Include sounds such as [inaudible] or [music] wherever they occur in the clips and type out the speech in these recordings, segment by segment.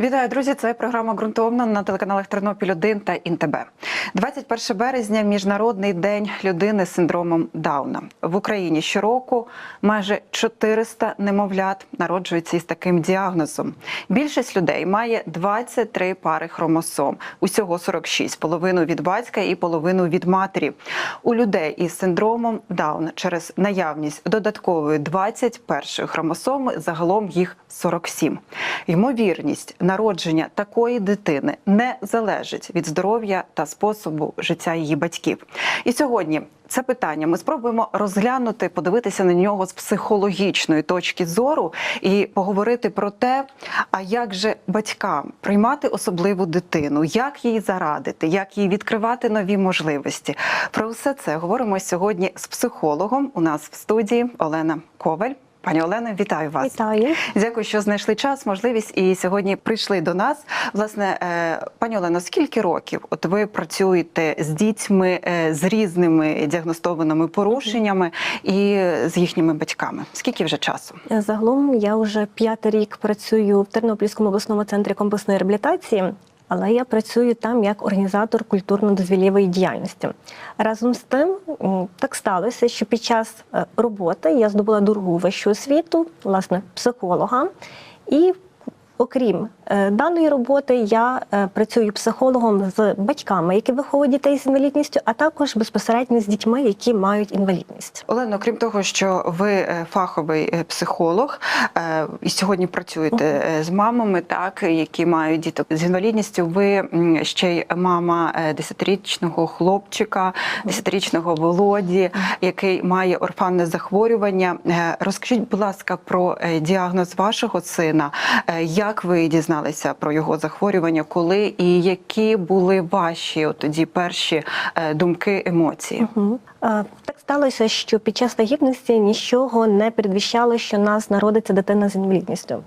Вітаю, друзі! Це програма ґрунтовно на телеканалах Тернопіль 1 та ІНТБ. 21 березня міжнародний день людини з синдромом Дауна в Україні. Щороку майже 400 немовлят народжуються із таким діагнозом. Більшість людей має 23 пари хромосом, усього 46, половину від батька і половину від матері. У людей із синдромом Дауна через наявність додаткової 21 хромосоми загалом їх 47. Ймовірність народження такої дитини не залежить від здоров'я та способу життя її батьків. І сьогодні це питання ми спробуємо розглянути, подивитися на нього з психологічної точки зору і поговорити про те, а як же батькам приймати особливу дитину, як їй зарадити, як їй відкривати нові можливості. Про все це говоримо сьогодні з психологом. У нас в студії Олена Коваль. Пані Олена, вітаю вас. Вітаю. Дякую, що знайшли час, можливість і сьогодні прийшли до нас. Власне, е, пані Олено, скільки років от ви працюєте з дітьми е, з різними діагностованими порушеннями і з їхніми батьками? Скільки вже часу? Загалом я вже п'ятий рік працюю в Тернопільському обласному центрі комплексної реабілітації, але я працюю там як організатор культурно-дозвілєвої діяльності. Разом з тим, так сталося, що під час е, роботи я здобула другу вищу освіту, власне, психолога. І Окрім е, даної роботи, я е, працюю психологом з батьками, які виховують дітей з інвалідністю, а також безпосередньо з дітьми, які мають інвалідність. Олено, крім того, що ви е, фаховий психолог і сьогодні працюєте з мамами, так які мають діток з інвалідністю. Ви ще й мама 10-річного хлопчика, 10-річного Володі, який має орфанне захворювання. Розкажіть, будь ласка, про діагноз вашого сина. Е, Як ви дізналися про його захворювання, коли і які були ваші от тоді перші е, думки, емоції? Е, Так сталося, що під час вагітності нічого не передвіщало, що нас народиться дитина з інвалідністю.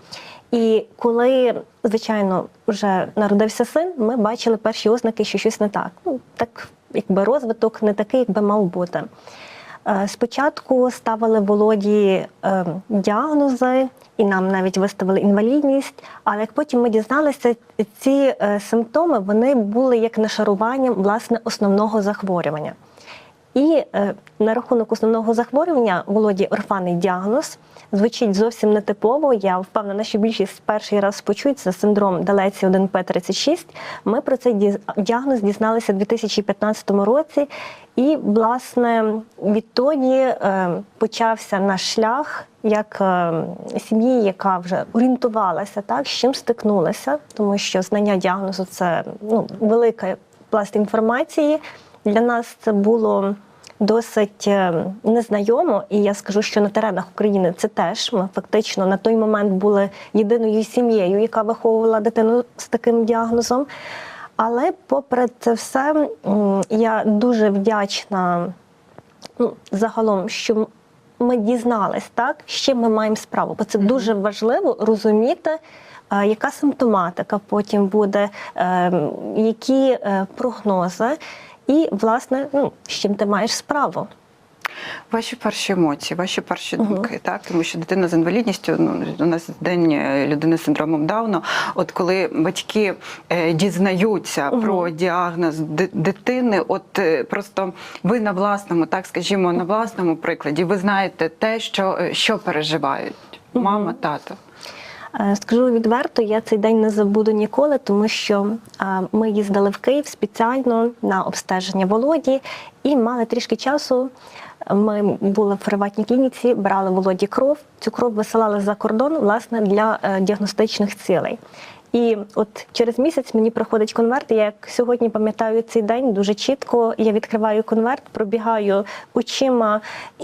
І коли, звичайно, вже народився син, ми бачили перші ознаки, що щось не так. Ну, так, якби розвиток не такий, як би мав бути. Е, Спочатку ставили Володі е, діагнози, і нам навіть виставили інвалідність. Але як потім ми дізналися, ці е, симптоми вони були як нашаруванням власне основного захворювання. І е, на рахунок основного захворювання Володі орфанний діагноз звучить зовсім нетипово. Я впевнена, що більшість перший раз почують це синдром Далеці 1П36. Ми про цей діагноз дізналися у 2015 році. І, власне, відтоді е, почався наш шлях як е, сім'ї, яка вже орієнтувалася, так, з чим стикнулася, тому що знання діагнозу це ну, велика пласт інформації. Для нас це було досить е, незнайомо, і я скажу, що на теренах України це теж ми фактично на той момент були єдиною сім'єю, яка виховувала дитину з таким діагнозом. Але, попри це все, я дуже вдячна ну, загалом, що ми дізнались, так, з чим ми маємо справу. Бо це дуже важливо розуміти, е, яка симптоматика потім буде, е, які прогнози, і, власне, ну, з чим ти маєш справу. Ваші перші емоції, ваші перші думки, так тому що дитина з інвалідністю, ну у нас день е, людини з синдромом Дауна. От коли батьки е, дізнаються Мгм. про діагноз ди- дитини, от е, просто ви на власному, так скажімо, на власному прикладі, ви знаєте те, що, е, що переживають мама, тато. Е, Скажу відверто, я цей день не забуду ніколи, тому що ми їздили в Київ спеціально на обстеження Володі і мали трішки часу. Ми були в приватній клініці, брали Володі кров. Цю кров висилали за кордон власне для е, діагностичних цілей. І от через місяць мені приходить конверт. Я як сьогодні пам'ятаю цей день дуже чітко. Я відкриваю конверт, пробігаю очима,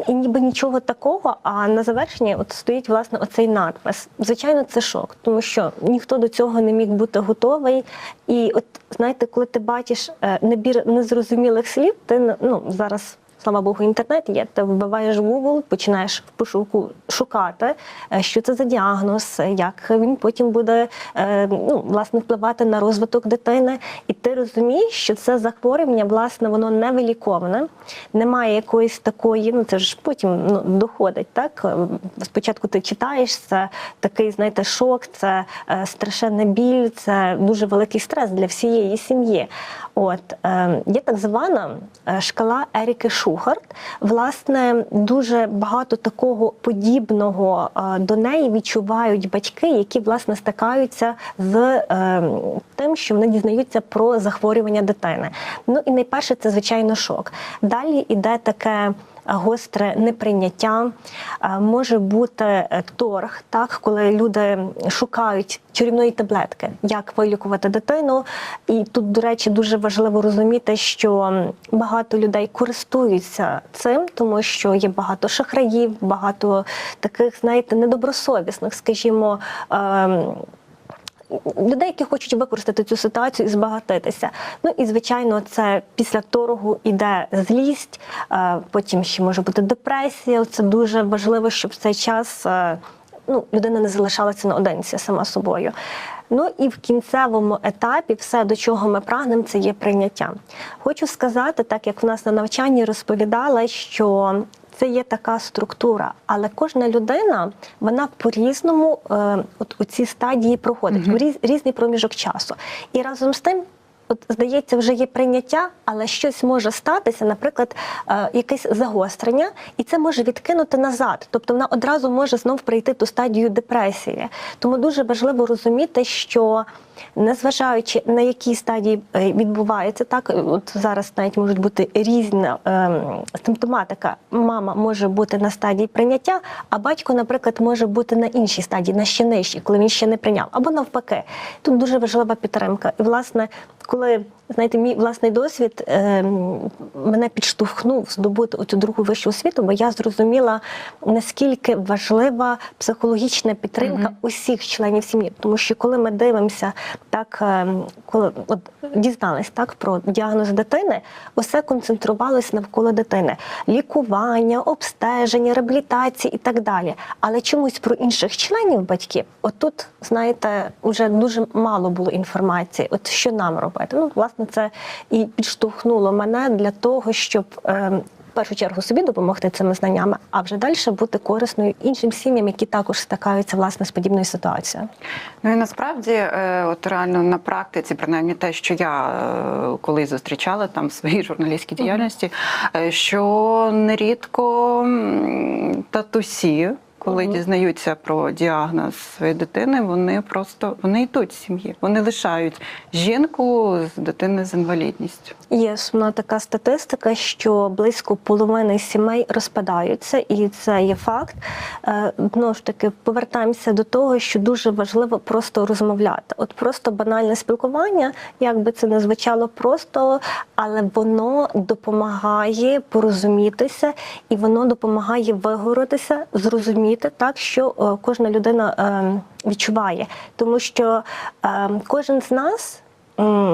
і ніби нічого такого. А на завершенні от стоїть власне оцей надпис. Звичайно, це шок, тому що ніхто до цього не міг бути готовий. І от знаєте, коли ти бачиш е, набір незрозумілих слів, ти ну зараз слава Богу, інтернет є. Ти вбиваєш Google, починаєш в пошуку шукати, е, що це за діагноз, як він потім буде е, ну, власне впливати на розвиток дитини. І ти розумієш, що це захворювання, власне, воно не виліковане, немає якоїсь такої, ну це ж потім ну, доходить. Так спочатку ти читаєш це такий, знаєте, шок, це е, страшенний біль, це дуже великий стрес для всієї сім'ї. От е, є так звана е, шкала Еріки Шухарт. Власне, дуже багато такого подібного е, до неї відчувають батьки, які власне стикаються з тим, що вони дізнаються про захворювання дитини. Ну і найперше це звичайно шок. Далі іде таке гостре неприйняття, е, може бути е, торг, так коли люди шукають чарівної таблетки, як вилікувати дитину. І тут, до речі, дуже важливо розуміти, що багато людей користуються цим, тому що є багато шахраїв, багато таких, знаєте, недобросовісних, скажімо. Людей, які хочуть використати цю ситуацію і збагатитися. Ну і звичайно, це після торгу іде злість, е, потім ще може бути депресія. Це дуже важливо, щоб в цей час е, ну, людина не залишалася наодинці сама собою. Ну і в кінцевому етапі все, до чого ми прагнемо, це є прийняття. Хочу сказати, так як в нас на навчанні розповідали, що це є така структура, але кожна людина вона по-різному е, от у ці стадії проходить у різ, різний проміжок часу. І разом з тим. От здається, вже є прийняття, але щось може статися, наприклад, е, якесь загострення, і це може відкинути назад. Тобто вона одразу може знов прийти ту стадію депресії. Тому дуже важливо розуміти, що незважаючи на якій стадії е, відбувається, так от зараз навіть можуть бути різна е, симптоматика. Мама може бути на стадії прийняття, а батько, наприклад, може бути на іншій стадії, на ще нижчій, коли він ще не прийняв, або навпаки. Тут дуже важлива підтримка. І власне, коли проблем. Знаєте, мій власний досвід е, мене підштовхнув здобути оцю другу вищу освіту, бо я зрозуміла, наскільки важлива психологічна підтримка Мгм. усіх членів сім'ї. Тому що коли ми дивимося, так е, коли от дізнались так про діагноз дитини, усе концентрувалось навколо дитини: лікування, обстеження, реабілітації і так далі. Але чомусь про інших членів батьків, отут, знаєте, вже дуже мало було інформації. От що нам робити? Ну, власне, це і підштовхнуло мене для того, щоб. е, в першу чергу собі допомогти цими знаннями, а вже далі бути корисною іншим сім'ям, які також стикаються власне з подібною ситуацією. Ну і насправді, е, от реально на практиці, принаймні те, що я е, колись зустрічала там в своїй журналістській діяльності, е, що нерідко татусі. Коли Мгм. дізнаються про діагноз своєї дитини, вони просто вони йдуть з сім'ї. Вони лишають жінку з дитини з інвалідністю. Є сумна така статистика, що близько половини сімей розпадаються, і це є факт. Е, Знову ж таки, повертаємося до того, що дуже важливо просто розмовляти. От просто банальне спілкування, як би це не звучало просто, але воно допомагає порозумітися і воно допомагає вигоротися, зрозуміти так, що е, кожна людина е, відчуває, тому що е, кожен з нас.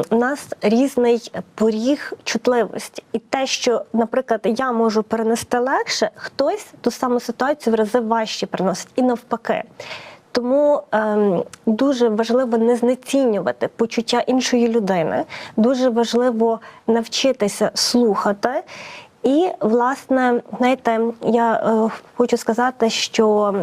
У нас різний поріг чутливості, і те, що, наприклад, я можу перенести легше, хтось ту саму ситуацію в рази важче переносить, і навпаки. Тому ем, дуже важливо не знецінювати почуття іншої людини. Дуже важливо навчитися слухати. І, власне, знаєте, я е, хочу сказати, що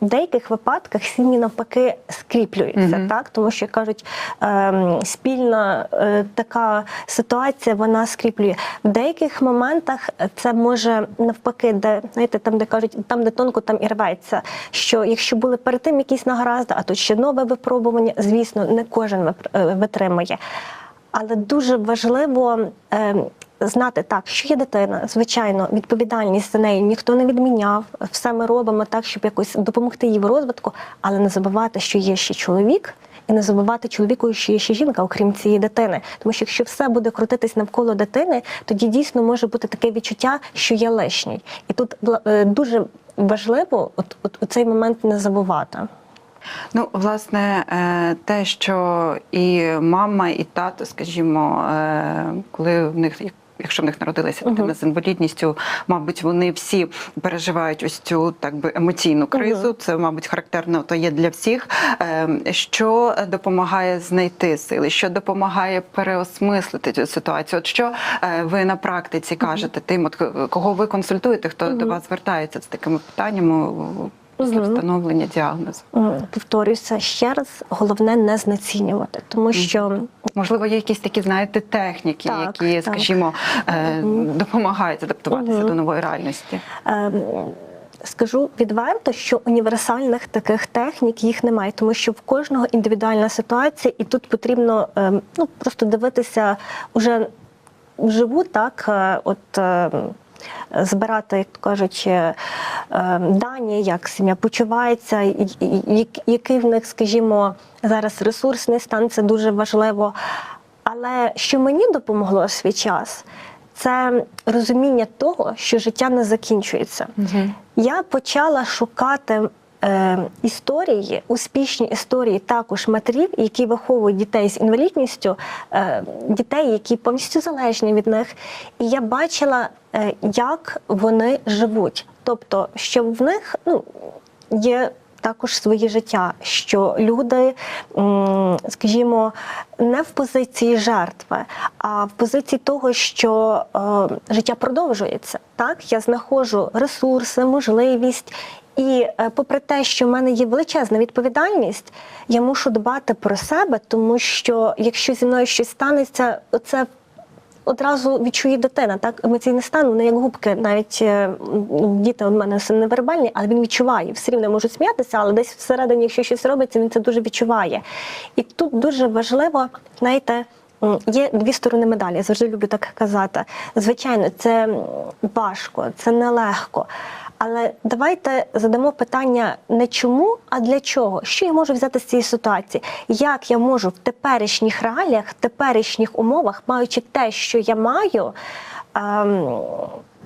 в деяких випадках сім'ї навпаки скріплюються, Мгм. так тому що кажуть, ем, спільна е, така ситуація вона скріплює. В деяких моментах це може навпаки, де знаєте, там, де кажуть, там де тонко, там і рветься. Що якщо були перед тим якісь нагаразди, а тут ще нове випробування, звісно, не кожен е, витримує. Але дуже важливо е, знати так, що є дитина. Звичайно, відповідальність за нею ніхто не відміняв. Все ми робимо так, щоб якось допомогти їй в розвитку, але не забувати, що є ще чоловік. І не забувати чоловіку, що є ще жінка, окрім цієї дитини. Тому що якщо все буде крутитись навколо дитини, тоді дійсно може бути таке відчуття, що є лишній. І тут е, дуже важливо от, от у цей момент не забувати. Ну, власне, е, те, що і мама, і тато, скажімо, е, коли в них якщо в них народилася дитина з інвалідністю, мабуть, вони всі переживають ось цю так би емоційну кризу. Це, мабуть, характерно то є для всіх. Е, Що допомагає знайти сили, що допомагає переосмислити цю ситуацію? От що е, ви на практиці кажете тим, от кого ви консультуєте, хто до вас звертається з такими питаннями після встановлення діагнозу? М, Повторюся ще раз, головне не знецінювати, тому що Можливо, є якісь такі, знаєте, техніки, Так, які, так. скажімо, е, допомагають адаптуватися Мгм. до нової реальності. Ем, Скажу відверто, що універсальних таких технік їх немає, тому що в кожного індивідуальна ситуація, і тут потрібно ну просто дивитися уже вживу, так е, от. Збирати, як то кажуть, е, дані, як сім'я почувається, який в них, скажімо, зараз ресурсний стан, це дуже важливо. Але що мені допомогло в свій час, це розуміння того, що життя не закінчується. Я почала шукати історії, успішні історії також матерів, які виховують дітей з інвалідністю, е, дітей, які повністю залежні від них. І я бачила, е, як вони живуть. Тобто, що в них ну, є. Також своє життя, що люди, скажімо, не в позиції жертви, а в позиції того, що е, життя продовжується. Так, я знаходжу ресурси, можливість. І е, попри те, що в мене є величезна відповідальність, я мушу дбати про себе, тому що якщо зі мною щось станеться, це одразу відчує дитина, так емоційний стан, вони як губки, навіть е, ну, діти у мене син невербальний, але він відчуває. Все рівно можуть сміятися, але десь всередині, якщо щось робиться, він це дуже відчуває. І тут дуже важливо, знаєте. Є дві сторони медалі, я завжди люблю так казати. Звичайно, це важко, це нелегко. Але давайте задамо питання не чому, а для чого. Що я можу взяти з цієї ситуації? Як я можу в теперішніх реаліях, в теперішніх умовах, маючи те, що я маю, ем,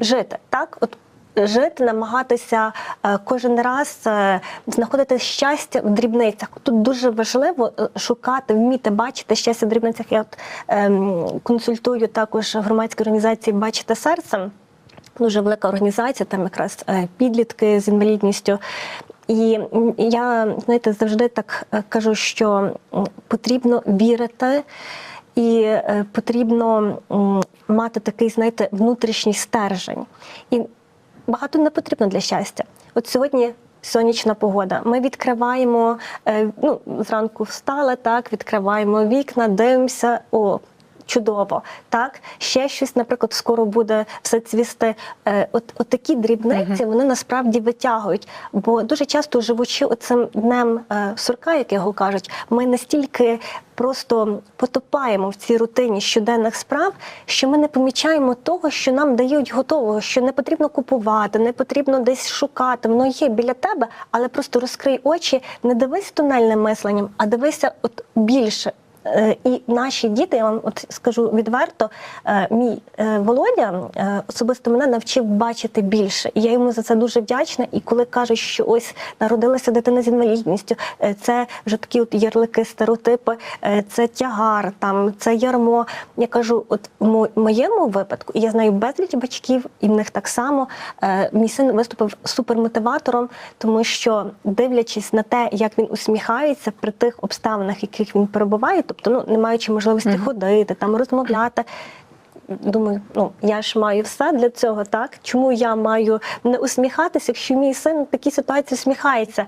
жити? Так, от жити, намагатися е, кожен раз е, знаходити щастя в дрібницях. Тут дуже важливо е, шукати, вміти бачити щастя в дрібницях. Я от ем, консультую також громадські організації Бачите серцем. Дуже велика організація, там якраз підлітки з інвалідністю. І я знаєте, завжди так кажу, що потрібно вірити. І потрібно мати такий, знаєте, внутрішній стержень. І багато не потрібно для щастя. От сьогодні сонячна погода. Ми відкриваємо, е, ну, зранку встали, так, відкриваємо вікна, дивимося. О, чудово. Так, ще щось, наприклад, скоро буде все цвісти. Е, От, от такі дрібниці вони насправді витягують. Бо дуже часто живучи оцим днем е, сурка, як його кажуть, ми настільки просто потопаємо в цій рутині щоденних справ, що ми не помічаємо того, що нам дають готового, що не потрібно купувати, не потрібно десь шукати. Воно є біля тебе, але просто розкрий очі, не дивись тунельним мисленням, а дивися от більше. Е, І наші діти, я вам от скажу відверто, е, мій е, Володя особисто мене навчив бачити більше. І я йому за це дуже вдячна. І коли кажуть, що ось народилася дитина з інвалідністю, це вже такі от ярлики, стереотипи, це тягар, там це ярмо. Я кажу, от в моєму випадку, я знаю безліч батьків, і в них так само мій син виступив супермотиватором, тому що дивлячись на те, як він усміхається при тих обставинах, яких він перебуває, тобто ну не маючи можливості Мгм. ходити, там розмовляти. Думаю, ну я ж маю все для цього, так чому я маю не усміхатися, якщо мій син в такій ситуації усміхається?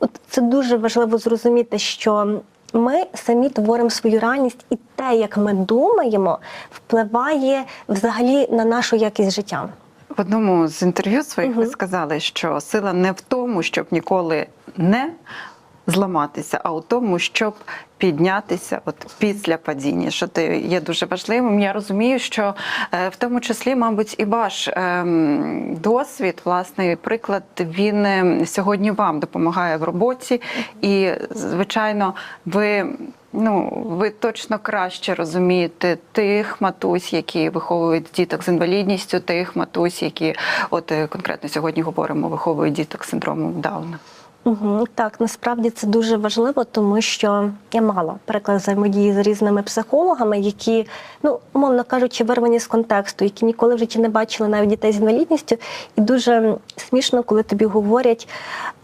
От це дуже важливо зрозуміти, що ми самі творимо свою реальність, і те, як ми думаємо, впливає взагалі на нашу якість життя. В одному з інтерв'ю своїх ви сказали, що сила не в тому, щоб ніколи не зламатися, а у тому, щоб піднятися от після падіння, що ти є дуже важливим. Я розумію, що е, в тому числі, мабуть, і ваш ем, досвід, власний приклад, він е, сьогодні вам допомагає в роботі, і звичайно, ви. Ну, ви точно краще розумієте тих матусь, які виховують діток з інвалідністю, тих матусь, які, от е, конкретно сьогодні говоримо, виховують діток з синдромом Дауна. Угу, так, насправді це дуже важливо, тому що я мала приклад взаємодії з різними психологами, які, ну умовно кажучи, вирвані з контексту, які ніколи в житті не бачили навіть дітей з інвалідністю. І дуже смішно, коли тобі говорять,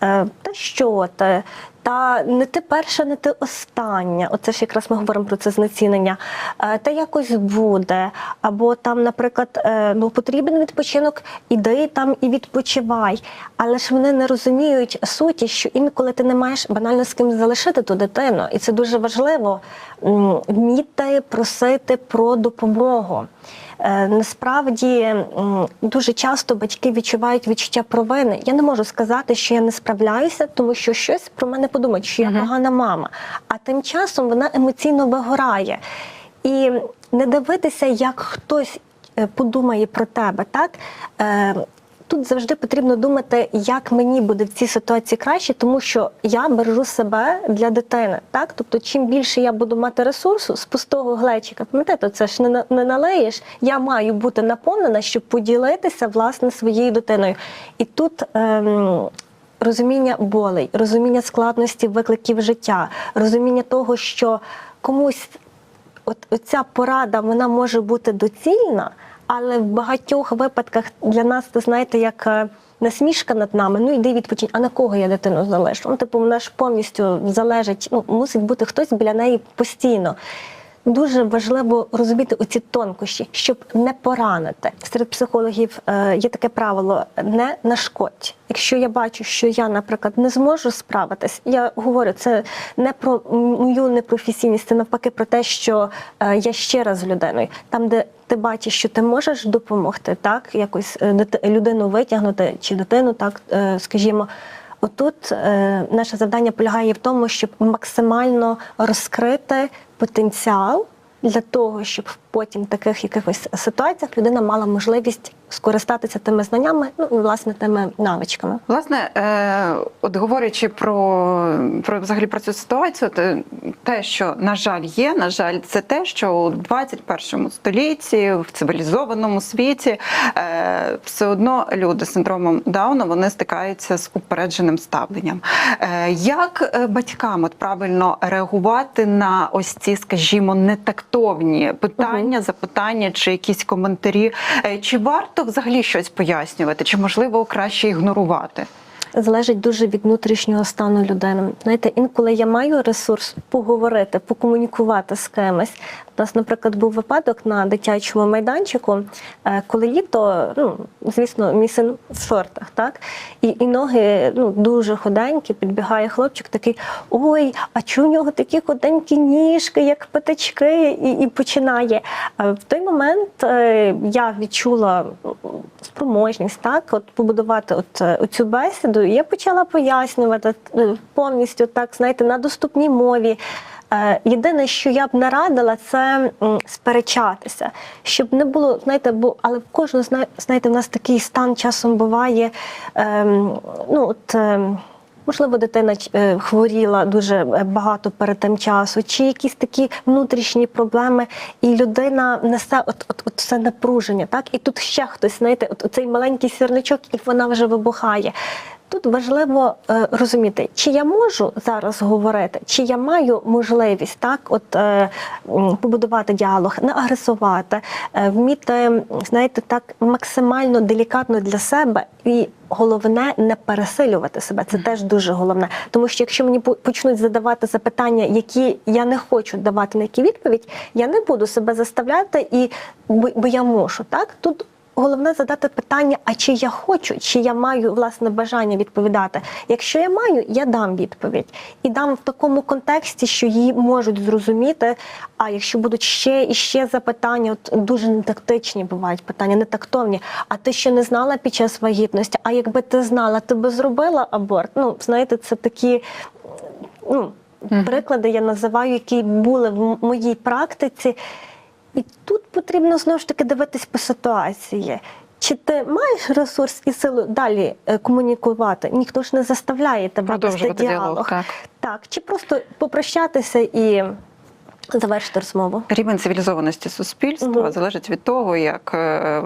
е, що ти, та не ти перша, не ти остання. Оце ж якраз ми говоримо про це знецінення. Е, Та якось буде. Або там, наприклад, е, ну потрібен відпочинок, іди там і відпочивай. Але ж вони не розуміють суті, що інколи ти не маєш банально з ким залишити ту дитину. І це дуже важливо вміти просити про допомогу. Е, Насправді дуже часто батьки відчувають відчуття провини. Я не можу сказати, що я не справляюся, тому що щось про мене подумають, що я погана мама. А тим часом вона емоційно вигорає. І не дивитися, як хтось е, подумає про тебе, так? Тут завжди потрібно думати, як мені буде в цій ситуації краще, тому що я бережу себе для дитини. Так, тобто, чим більше я буду мати ресурсу з пустого глечика, пам'ятаєте, це ж не, не налеєш. Я маю бути наповнена, щоб поділитися власне своєю дитиною. І тут. Ем, Розуміння болей, розуміння складності викликів життя, розуміння того, що комусь от ця порада вона може бути доцільна, але в багатьох випадках для нас це знаєте, як е, насмішка над нами. Ну йди відпочинь. А на кого я дитину залишу? Ну, типу, вона ж повністю залежить. Ну мусить бути хтось біля неї постійно. Дуже важливо розуміти оці тонкощі, щоб не поранити. Серед психологів е, є таке правило: не нашкодь. Якщо я бачу, що я, наприклад, не зможу справитись, я говорю, це не про мою непрофесійність, це навпаки про те, що е, я ще раз людиною, там, де ти бачиш, що ти можеш допомогти, так якось е, людину витягнути чи дитину, так скажімо. Отут е, наше завдання полягає в тому, щоб максимально розкрити потенціал для того, щоб потім в таких якихось ситуаціях людина мала можливість скористатися тими знаннями, ну і власне тими навичками. Власне, е, от говорячи про, про взагалі про цю ситуацію, те, те, що на жаль є, на жаль, це те, що у 21 столітті в цивілізованому світі е, все одно люди з синдромом Дауна вони стикаються з упередженим ставленням. Е, як е, батькам от правильно реагувати на ось ці, скажімо, нетактовні питання, запитання чи якісь коментарі? Е, Чи варто взагалі щось пояснювати, чи можливо краще ігнорувати? Залежить дуже від внутрішнього стану людини. Знаєте, інколи я маю ресурс поговорити, покомунікувати з кимось. У нас, наприклад, був випадок на дитячому майданчику, е, коли літо, ну звісно, мій син в шортах, так і, і ноги ну дуже худенькі. Підбігає хлопчик, такий: ой, а чого у нього такі худенькі ніжки, як патички, і, і починає. Е, В той момент е, я відчула спроможність так, от побудувати от е, цю бесіду. І я почала пояснювати е, повністю так, знаєте, на доступній мові. Е, Єдине, що я б нарадила, це сперечатися, щоб не було, знаєте, бо але в кожного знаєте, в нас такий стан часом буває. ем, ну от. ем, Можливо, дитина е, хворіла дуже е, багато перед тим часу, чи якісь такі внутрішні проблеми, і людина несе от, от, от це напруження, так? І тут ще хтось, знаєте, от цей маленький сірничок, і вона вже вибухає. Тут важливо е, розуміти, чи я можу зараз говорити, чи я маю можливість так, от е, побудувати діалог, не агресувати, е, вміти, знаєте, так максимально делікатно для себе і головне не пересилювати себе. Це теж дуже головне. Тому що якщо мені по- почнуть задавати запитання, які я не хочу давати на які відповідь, я не буду себе заставляти і бо, я мушу. Так тут головне задати питання: а чи я хочу, чи я маю власне бажання відповідати? Якщо я маю, я дам відповідь і дам в такому контексті, що її можуть зрозуміти. А якщо будуть ще і ще запитання, от дуже нетактичні бувають питання, нетактовні. А ти ще не знала під час вагітності? А якби ти знала, ти би зробила аборт? Ну знаєте, це такі. Ну, Приклади я називаю, які були в моїй практиці. І тут потрібно знову ж таки дивитись по ситуації. Чи ти маєш ресурс і силу далі е, комунікувати? Ніхто ж не заставляє тебе вести діалог. діалог, так. Так, чи просто попрощатися і Завершити розмову. Рівень цивілізованості суспільства Мгм. залежить від того, як е,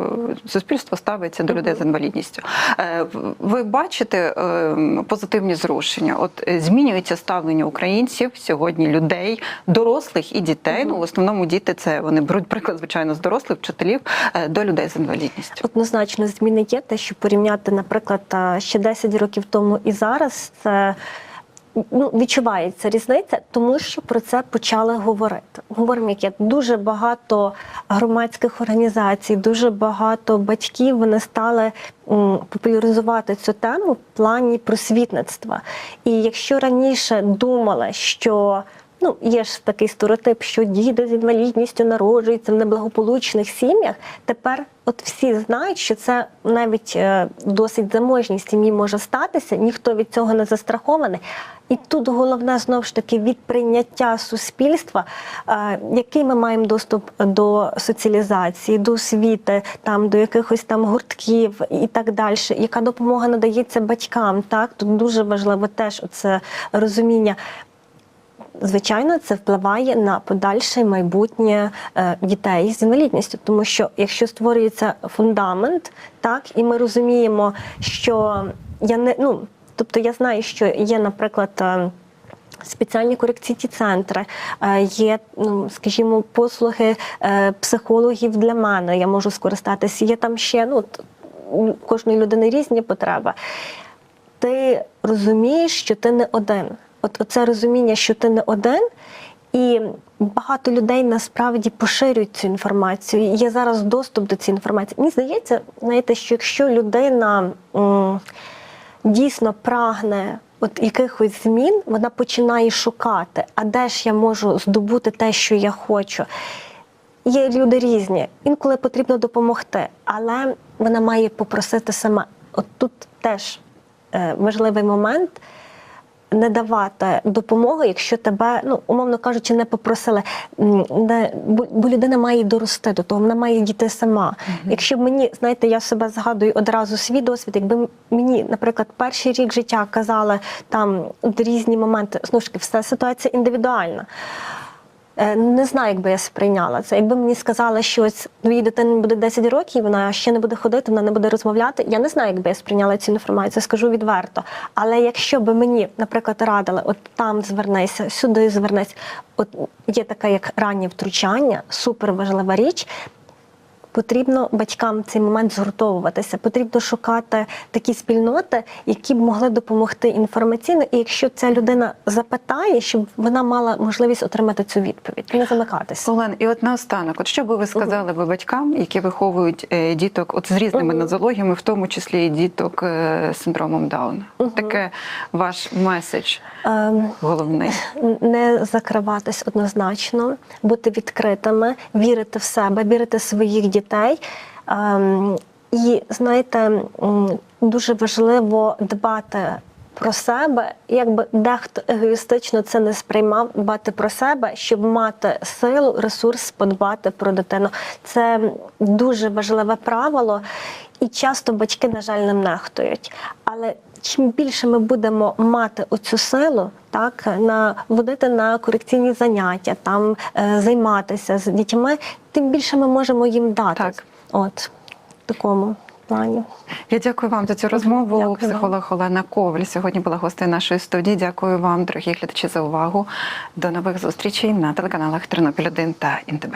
суспільство ставиться до людей з інвалідністю. Е, Ви бачите е, позитивні зрушення? От змінюється ставлення українців сьогодні, людей, дорослих і дітей. Ну в основному діти це вони беруть приклад, звичайно, з дорослих вчителів до людей з інвалідністю. Однозначно зміни є те, що порівняти, наприклад, ще 10 років тому і зараз це. Ну, відчувається різниця, тому що про це почали говорити. Говоримо, як є дуже багато громадських організацій, дуже багато батьків вони стали популяризувати цю тему в плані просвітництва. І якщо раніше думали, що ну є ж такий стереотип, що діти з інвалідністю народжуються в неблагополучних сім'ях, тепер от всі знають, що це навіть е, досить заможній сім'ї може статися, ніхто від цього не застрахований. І тут головне знову ж таки від прийняття суспільства, е, який ми маємо доступ до соціалізації, до освіти, там до якихось там гуртків і так далі. Яка допомога надається батькам? Так тут дуже важливо теж це розуміння. Звичайно, це впливає на подальше майбутнє е, дітей з інвалідністю, тому що якщо створюється фундамент, так і ми розуміємо, що я не ну, тобто я знаю, що є, наприклад. е, Спеціальні корекційні центри, е, є, ну скажімо, послуги психологів для мене. Я можу скористатися. Є там ще ну кожної людини різні потреби. Ти розумієш, що ти не один. От це розуміння, що ти не один, і багато людей насправді поширюють цю інформацію. Є зараз доступ до цієї інформації. Мені здається, знаєте, що якщо людина м, дійсно прагне от якихось змін, вона починає шукати, а де ж я можу здобути те, що я хочу. Є люди різні, інколи потрібно допомогти, але вона має попросити сама. От тут теж е, важливий момент не давати допомоги, якщо тебе, ну умовно кажучи, не попросили. Не, бо, людина має дорости до того, вона має дійти сама. Якщо б мені, знаєте, я себе згадую одразу свій досвід, якби мені, наприклад, перший рік життя казали там різні моменти, знову ж таки, все ситуація індивідуальна. Е, Не знаю, якби я сприйняла це. Якби мені сказали, що ось твоїй дитині буде 10 років, вона ще не буде ходити, вона не буде розмовляти. Я не знаю, якби я сприйняла цю інформацію, скажу відверто. Але якщо би мені, наприклад, радили, от там звернися, сюди звернись, от є таке, як раннє втручання, супер важлива річ. Потрібно батькам в цей момент згуртовуватися, потрібно шукати такі спільноти, які б могли допомогти інформаційно. І якщо ця людина запитає, щоб вона мала можливість отримати цю відповідь, не замикатися. Олен, і от наостанок, от що би ви сказали би батькам, які виховують е, діток от з різними нозологіями, в тому числі і діток е, з синдромом Дауна? Таке ваш меседж Ем, головний. [laughs] не закриватись однозначно, бути відкритими, вірити в себе, вірити в своїх дітей. Ем, І знаєте, дуже важливо дбати про себе, якби дехто егоїстично це не сприймав, дбати про себе, щоб мати силу, ресурс подбати про дитину. Це дуже важливе правило, і часто батьки, на жаль, ним нехтують. Але чим більше ми будемо мати оцю силу, так на водити на корекційні заняття, там е, займатися з дітьми, тим більше ми можемо їм дати. Так. От такому плані. Я дякую вам за цю розмову. Дякую вам. Психолог Олена Коваль сьогодні була гостею нашої студії. Дякую вам, дорогі глядачі, за увагу. До нових зустрічей на телеканалах Тернопіль 1 та ІНТБ.